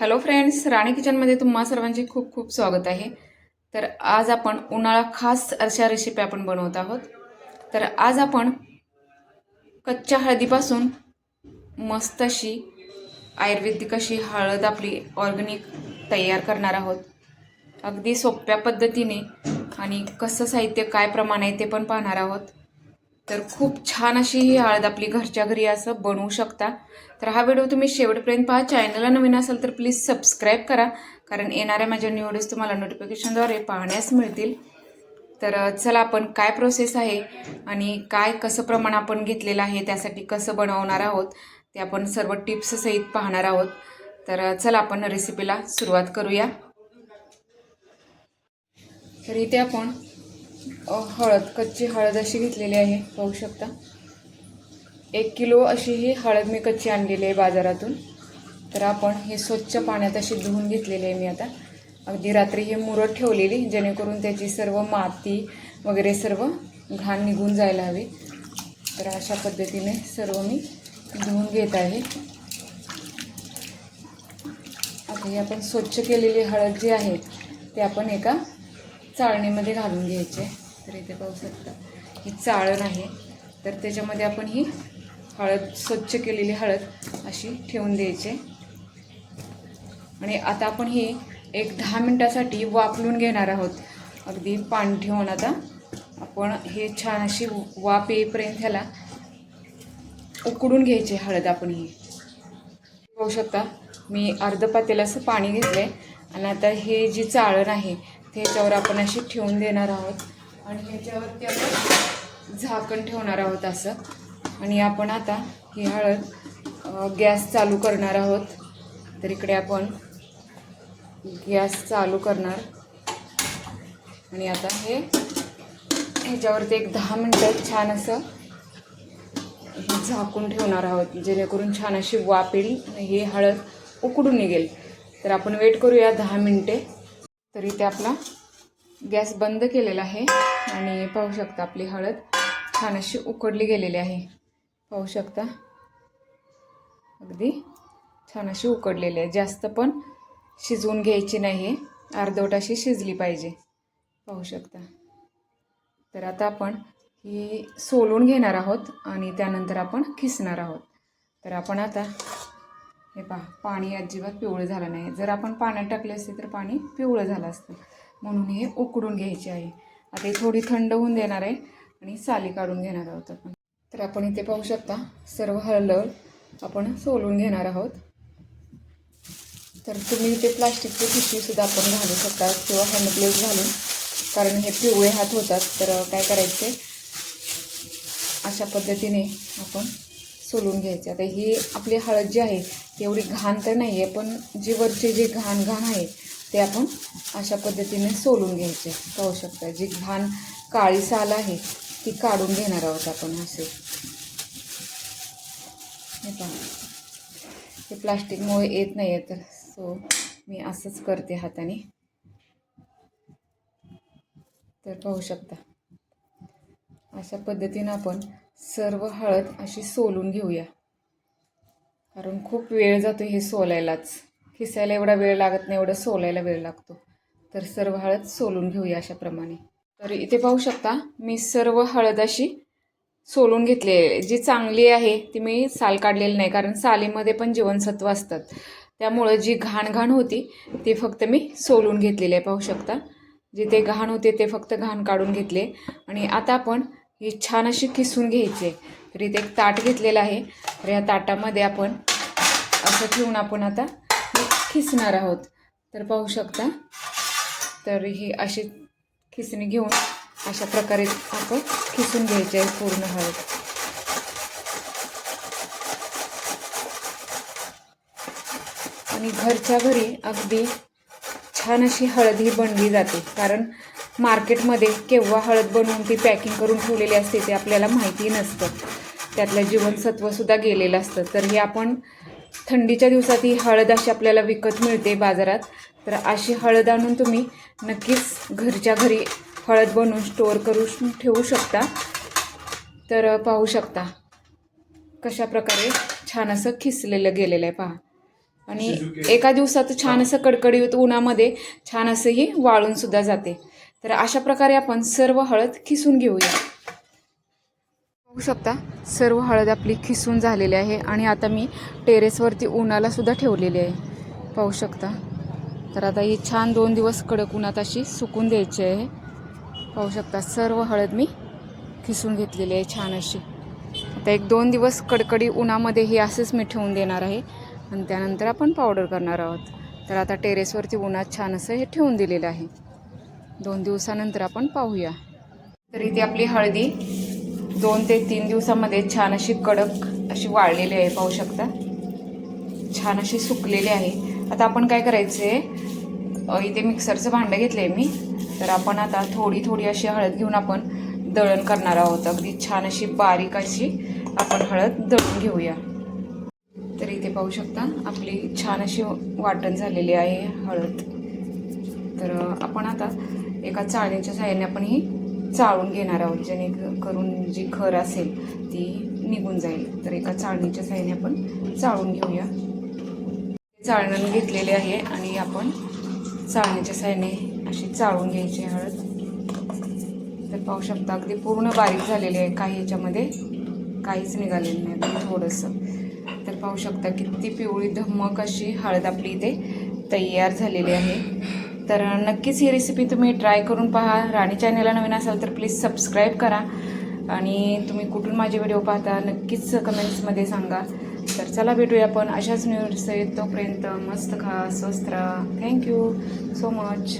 Hello friends राणी किचनमध्ये तुम्हा सर्वांचे खूप खूप स्वागत आहे. तर आज आपण उन्हाळा खास अशा रेसिपी आपण बनवत आहोत. तर आज आपण कच्च्या हळदीपासून मस्त अशी आयुर्वेदिक अशी हळद आपली ऑर्गॅनिक तयार करणार आहोत. अगदी सोप्या पद्धतीने आणि कसं साहित्य काय प्रमाण आहे ते पण पाहणार आहोत. तर खूप छान अशी ही हळद आपली घरच्या घरी असं बनवू शकता. तर हा व्हिडिओ तुम्ही शेवटपर्यंत पहा. चॅनलला नवीन असाल तर प्लीज सबस्क्राईब करा. कारण येणाऱ्या माझ्या न्यू व्हिडिओज तुम्हाला नोटिफिकेशनद्वारे पाहण्यास मिळतील. तर चला आपण काय प्रोसेस आहे आणि काय कसं प्रमाण आपण घेतलेलं आहे त्यासाठी कसं बनवणार आहोत ते आपण सर्व टिप्ससहित पाहणार आहोत. तर चला आपण रेसिपीला सुरुवात करूया. तर इथे आपण हळद कच्ची हळद अशी घेतलेली आहे पाहू शकता. एक किलो अशी ही हळद मी कच्ची आणलेली आहे बाजारातून. तर आपण हे स्वच्छ पाण्यात अशी धुवून घेतलेली आहे मी आता. अगदी रात्री ही मुरत ठेवलेली जेणेकरून त्याची सर्व माती वगैरे सर्व घाण निघून जायला हवी. तर अशा पद्धतीने सर्व मी धुवून घेत आहे. आता ही आपण स्वच्छ केलेली हळद जी आहे ते आपण एका चाळणीमध्ये घालून घ्यायचे. तर इथे पाहू शकता ही चाळण आहे. तर त्याच्यामध्ये आपण ही हळद स्वच्छ केलेली हळद अशी ठेवून द्यायची. आणि आता आपण ही एक दहा मिनटासाठी वापरून घेणार आहोत. अगदी पाणी ठेवून आता आपण हे छान अशी वाफ येईपर्यंत ह्याला उकडून घ्यायची हळद आपण ही. पाहू शकता मी अर्ध पातेला असं पाणी घेतलं आहे आणि आता हे जी चाळण आहे ह्याच्यावर आपण अशी ठेवून देणार आहोत. आणि ह्याच्यावरती आपण झाकण ठेवणार आहोत असं. आणि आपण आता ही हळद गॅस चालू करणार आहोत. तर इकडे आपण गॅस चालू करणार. आणि आता हे ह्याच्यावरती एक दहा मिनटं छान असं झाकून ठेवणार आहोत जेणेकरून छान अशी वाफ येईल ही हळद उकडून निघेल. तर आपण वेट करूया दहा मिनटे. तर इथे आपला गॅस बंद केलेला आहे आणि पाहू शकता आपली हळद छान अशी उकडली गेलेली आहे. पाहू शकता? अगदी छान अशी उकडलेली आहे. जास्त पण शिजवून घ्यायची नाही आहे अर्धवट अशी शिजली पाहिजे. पाहू शकता? तर आता आपण ही सोलून घेणार आहोत आणि त्यानंतर आपण खिसणार आहोत. तर आपण आता हे पहा पाणी अजिबात पिवळं झालं नाही. जर आपण पाण्यात टाकले असते तर पाणी पिवळं झालं असतं. म्हणून हे उकडून घ्यायचे आहे. आता हे थोडी थंड होऊन देणार आहे आणि साली काढून घेणार आहोत आपण. तर आपण इथे पाहू शकता सर्व हळद आपण सोलून घेणार आहोत. तर तुम्ही इथे प्लास्टिकची पिशवीसुद्धा आपण घालू शकता किंवा हँडग्लेव्स घालून. कारण हे पिवळे हात होतात तर काय करायचे? अशा पद्धतीने आपण सोलून घ्यायचे. आता ही आपली हळद जी आहे ती एवढी घाण तर नाही आहे पण जी वरचे जे घाण घाण आहे ते आपण अशा पद्धतीने सोलून घ्यायचे. पाहू शकता. जी घाण काळी साल आहे ती काढून घेणार आहोत आपण असे. हे हे प्लास्टिकमुळे येत नाही आहे तर सो मी असंच करते हाताने. तर पाहू शकता. अशा पद्धतीनं आपण सर्व हळद अशी सोलून घेऊया. कारण खूप वेळ जातो हे सोलायलाच. खिसायला एवढा वेळ लागत नाही एवढं सोलायला वेळ लागतो. तर सर्व हळद सोलून घेऊया अशाप्रमाणे. तर इथे पाहू शकता मी सर्व हळद अशी सोलून घेतलेली. जी चांगली आहे ती मी साल काढलेली नाही कारण सालीमध्ये पण जीवनसत्व असतात. त्यामुळं जी घाण घाण होती ती फक्त मी सोलून घेतलेली आहे. पाहू शकता जिथे घाण होते ते फक्त घाण काढून घेतले. आणि आता आपण ही छान अशी किसून घ्यायची आहे. तर इथे एक ताट घेतलेलं आहे. तर या ताटामध्ये आपण असं ठेवून आपण आता हे खिसणार आहोत. तर पाहू शकता. तर ही अशी खिसणी घेऊन अशा प्रकारे आपण खिसून घ्यायचे आहे पूर्ण हळद. आणि घरच्या घरी अगदी छान अशी हळद ही बनली जाते. कारण मार्केटमध्ये केव्हा हळद बनवून ती पॅकिंग करून ठेवलेली असते ते आपल्याला माहिती नसतं. त्यातलं जीवनसत्वसुद्धा गेलेलं असतं. तर हे आपण थंडीच्या दिवसात ही हळद अशी आपल्याला विकत मिळते बाजारात. तर अशी हळद आणून तुम्ही नक्कीच घरच्या घरी हळद बनवून स्टोअर करून ठेवू शकता. तर पाहू शकता कशा प्रकारे छान असं खिसलेलं गेलेलं आहे पहा. आणि एका दिवसात छान असं कडकडीत उन्हामध्ये छान असं ही वाळून सुद्धा जाते. तर अशा प्रकारे आपण सर्व हळद खिसून घेऊया. बघू शकता सर्व हळद आपली खिसून झालेली आहे आणि आता मी टेरेसवरती उन्हाला सुद्धा ठेवलेली आहे. पाहू शकता. तर आता ही छान दोन दिवस कडक उन्हात अशी सुकून द्यायची आहे. पाहू शकता सर्व हळद मी खिसून घेतलेली आहे छान अशी. आता एक दोन दिवस कडकडी उन्हामध्ये हे असेच मी ठेवून देणार आहे आणि त्यानंतर आपण पावडर करणार आहोत. तर आता टेरेसवरती उन्हात छान असं हे ठेवून दिलेलं आहे. दोन दिवसानंतर आपण पाहूया. तर इथे आपली हळदी दोन ते तीन दिवसामध्ये छान अशी कडक अशी वाळलेली आहे पाहू शकता. छान अशी सुकलेली आहे. आता आपण काय करायचं आहे इथे मिक्सरचं भांडं घेतलं आहे मी. तर आपण आता थोडी थोडी अशी हळद घेऊन आपण दळण करणार आहोत. अगदी छान अशी बारीक अशी आपण हळद दळून घेऊया. तर इथे पाहू शकता आपली छान अशी वाटण झालेली आहे हळद. तर आपण आता एका चाळणीच्या सहाय्याने आपण ही चाळून घेणार आहोत जेणे करून जी खर असेल ती निघून जाईल. तर एका चाळणीच्या सहाय्याने आपण चाळून घेऊया. चाळण घेतलेले आहे आणि आपण चाळणीच्या सहाय्याने अशी चाळून घ्यायची हळद तर पाहू शकता अगदी पूर्ण बारीक झालेली आहे. काही याच्यामध्ये काहीच निघालेलं नाही. अगदी थोडंसं. तर पाहू शकता किती पिवळी धमक अशी हळद आपली इथे तयार झालेली आहे. तर नक्कीच ही रेसिपी तुम्ही ट्राय करून पहा. राणी चॅनलला नवीन असाल तर प्लीज सबस्क्राईब करा. आणि तुम्ही कुठून माझे व्हिडिओ पाहता नक्कीच कमेंट्समध्ये सांगा. तर चला भेटूया आपण अशाच न्यूज तोपर्यंत मस्त खा स्वस्त राहा. Thank you so much